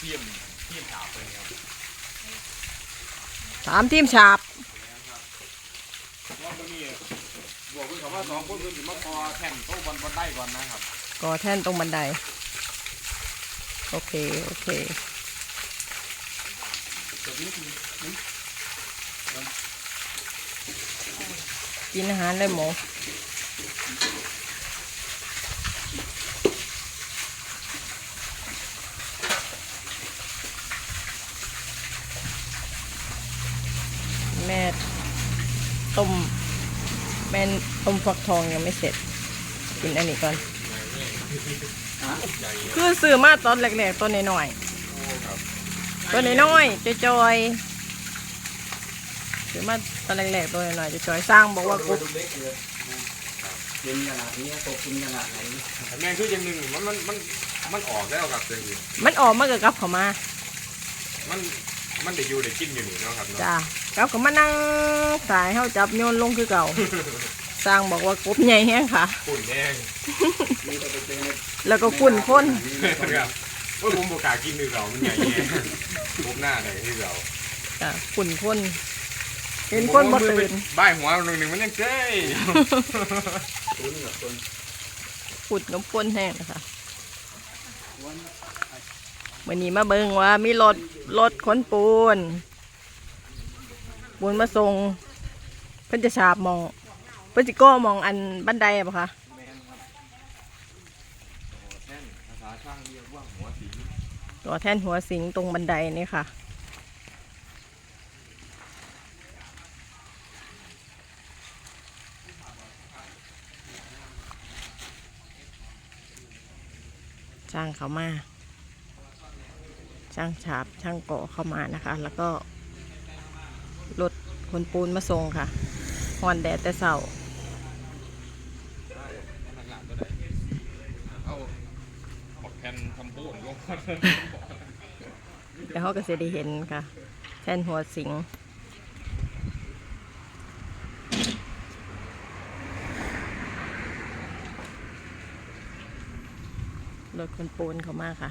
ทีมทีมสาวเป็นครับถามทีมฉาบว่ามันนี่บวกเพิ่งคำว่าสองคนเพิ่งถึงมาพอแข่งโต๊ะบอลบอลได้ก่อนนะครับก่อแท่นตรงบันได โอเค โอเคกินอาหารเลยหมู แม่ ต้มแม่ต้มฟักทองยังไม่เสร็จ กินอันนี้ก่อน คือซื้อมาตอนแรกๆตัวน้อยๆตัวน้อยๆจอยๆซื้อมาตอนแรกๆตัวน้อยๆจอยๆสร้างบอกว่ากุ๊บกินขนาดนี้ตกกินขนาดไหนแต่แม่งคืออย่างหนึ่งมันมันมันมันออกแล้วครับเจริงมันออกมากับกับเขามา มัน มันได้อยู่ได้กินอยู่นี่เนาะครับเนาะจ้ากับเขามานั่งสายเฮาจับโยนลงคือเก่า สร้างบอกว่ากุ๊บใหญ่แห้งค่ะฝุ่นแห้งมีแต่ไปเจอแล้วก็ฝุ่นข้นครับว่าผมบอกล้ากินคือเรามันใหญ่แย่ทุบหน้าเลยที่เราจ้าฝุ่นข้นเห็นคนบ่ตื่นบ้ายหัวหนึ่งหนึ่งมันยังเจ้ยตุ้นกับคนฝุ่นน้ำข้นแห้งนะคะ วันนี้มาเบิ่งว่ามีรถรถขนปูน ปูนมาส่งเพิ่นจะฉาบมองเพิ่นจะก้มองอันบันไดปะคะตัวแท่นหัวสิงตรงบันไดนี่ค่ะช่างเขามา ช่างฉาบช่างก่อเข้ามานะคะ แล้วก็รถคนปูนมาส่งค่ะฮอนแดดแต่เสาเอาเดี๋ยวเขาก็จะได้เห็นค่ะแท่นหัวสิงรถคนปูนเขามากค่ะ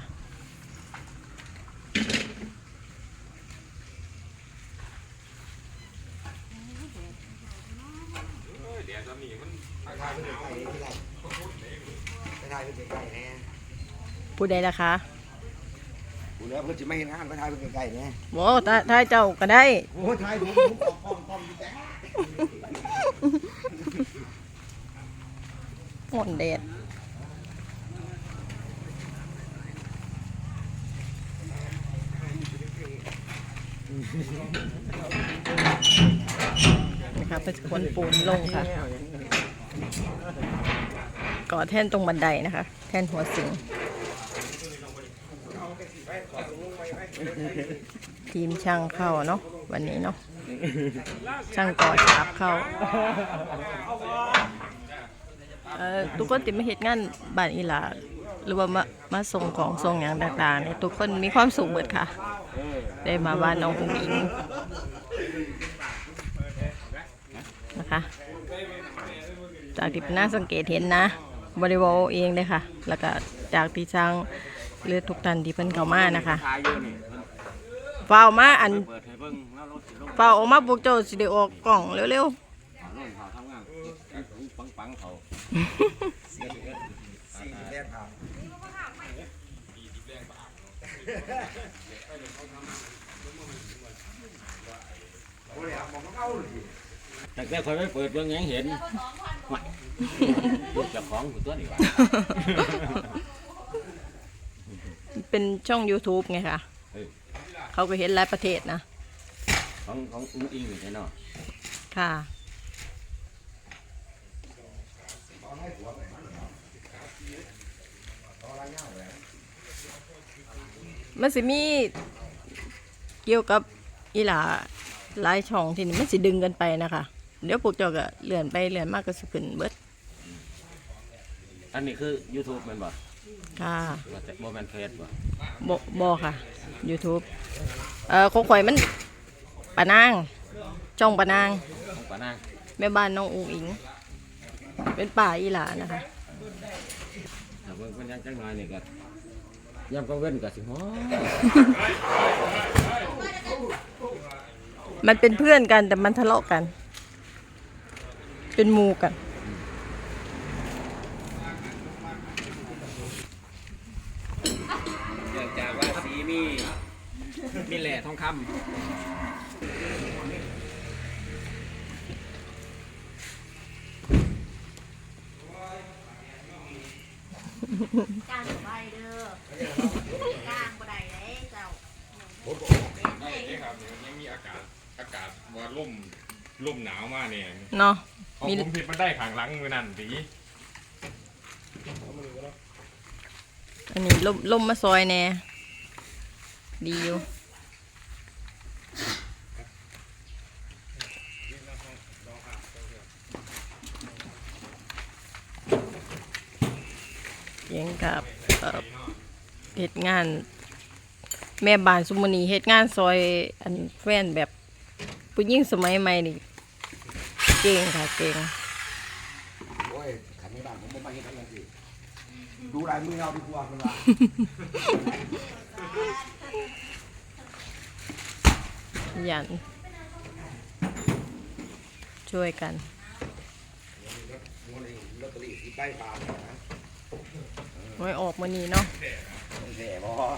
เดี๋ยวจะมีมันไปทายไปไก่ที่ไรไปทายไปไก่แน่ผู้ใดล่ะคะกูแล้วเพื่อนจะไม่เห็นงานไปทายไปไก่แน่โว้ถ้าถ้าเจ้าก็ได้โอ้ทายดูดูปอมปอมปอมแจ๊หมดแดด นะคะเป็นคนปูนลงค่ะ ก่อแท่นตรงบันไดนะคะ แท่นหัวสิง ทีมช่างเข้าเนาะวันนี้เนาะช่างก่อฉาบเข้าเอ่อทุกคนติดมาเหตุงานบ้านอีหลาหรือว่ามามาส่งของส่งอย่างต่างๆเนี่ยทุกคนมีความสุขเบิดค่ะ ได้มาบ้านน้องอุ้งอิง นะคะ จากที่น่าสังเกตเห็นนะ บริวารเองเลยค่ะ แล้วก็จากที่ช่างหรือทุกท่านที่เพิ่นเข้ามานะคะทายอยู่นี่เฝ้ามาอันเปิดให้เบิ่งแล้วรถสิลงเฝ้าออกมาพวกเจ้าสิได้ออกกล่องเร็วๆ แรกครับแต่แค่คอยไม่เปิดเบิ่งยังเห็นลูกเจ้าของอยู่ตัวนี้วะเป็นช่อง YouTube ไงค่ะเออเขาก็เห็นหลายประเทศนะ ของของอุ้งอิงนี่ใช่เนาะค่ะ มันสิมีเกี่ยวกับอีหลาหลายช่องที่นี่มันสิดึงกันไปนะคะ เดี๋ยวพวกเจ้าก็เลื่อนไปเลื่อนมากก็สิขึ้นเบิดอันนี้คือ YouTube แมันบ่ค่ะว่าแต่บ่แม่นเฟซบ่บอบอค่ะ YouTube เอ่อของข่อยมันปานางช่องปานาง ของปานางแม่บ้านน้องอุ๋งอิง เป็นป่าอีหลานะคะ ถ้าเบิ่งเพิ่นยังจังน้อยนี่ก็ยามก็เว้นก็สิฮ้อมันเป็นเพื่อนกันแต่มันทะเลาะกัน เป็นหมูกัน เนื่องจากว่าสีมีมีแหล่ทองคำจ้างบ่ได้เด้อจ้างบ่ได้เด้เจ้าได้เลยครับเนี่ยยังมีอากาศอากาศว่าล่มล่มหนาวมากเนี่ยเนาะ ของมี ผมผิดมันได้ขางหลังมือนั่นสีอันนี้ล่มล่มมาซอยแน่ดีอยู่เสียงกับเอ่อเหตุงาน แม่บ้านสุมนีเหตุงานซอยอันแฟนแบบผู้หญิงสมัยใหม่นี่เก่งค่ะเก่งโอ้ยขันไม่บ้านผมบ่มาเฮ็ดอะไรสิดูลายมือเอาดีกว่ามันว่ายัน ช่วยกันลอตเตอรี่ที่ใต้ปากเนี่ยนะไว้ออกมานี้เนาะต้องแถบ่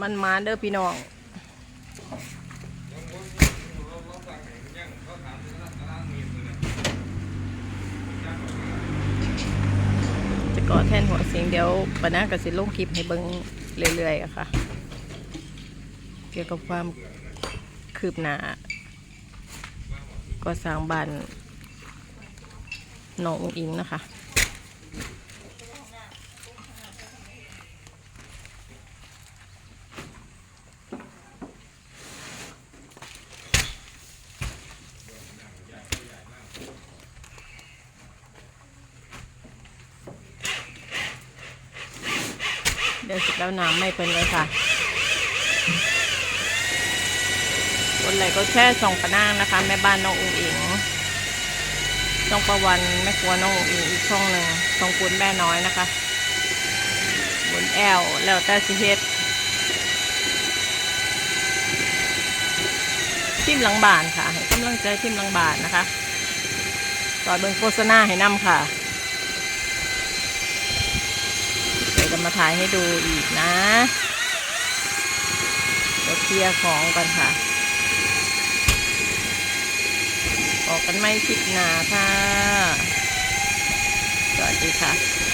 มันมาเด้อพี่น้อง ก่อแท่นหัวเสียงเดี๋ยวปะนะกับสิลงคลิปให้เบิ้งเรื่อยๆอะค่ะ เกี่ยวกับความคืบหน้าก็สร้างบ้านหนองอิงนะคะ เดี๋ยวสิแล้วน้ำไม่เป็นเลยค่ะกดไหลกดแชร์ช่องปะนางนะคะ แม่บ้านน้องอุ๋งอิงช่องประวันแม่ครัวน้องอุ๋งอิงอีกช่องหนึ่งช่องปุนแม่น้อยนะคะบนแอลแล้วแต่สิเฮ็ดทิมหลังบานค่ะให้กำลังใจทิมหลังบานนะคะต่อเบิ่งโฆษณาให้นำค่ะ เดี๋ยว จะมาถ่ายให้ดูอีกนะเดี๋ยวเคลียร์ของกันค่ะออกกันไม่คิดหนาค่ะ สวัสดีค่ะ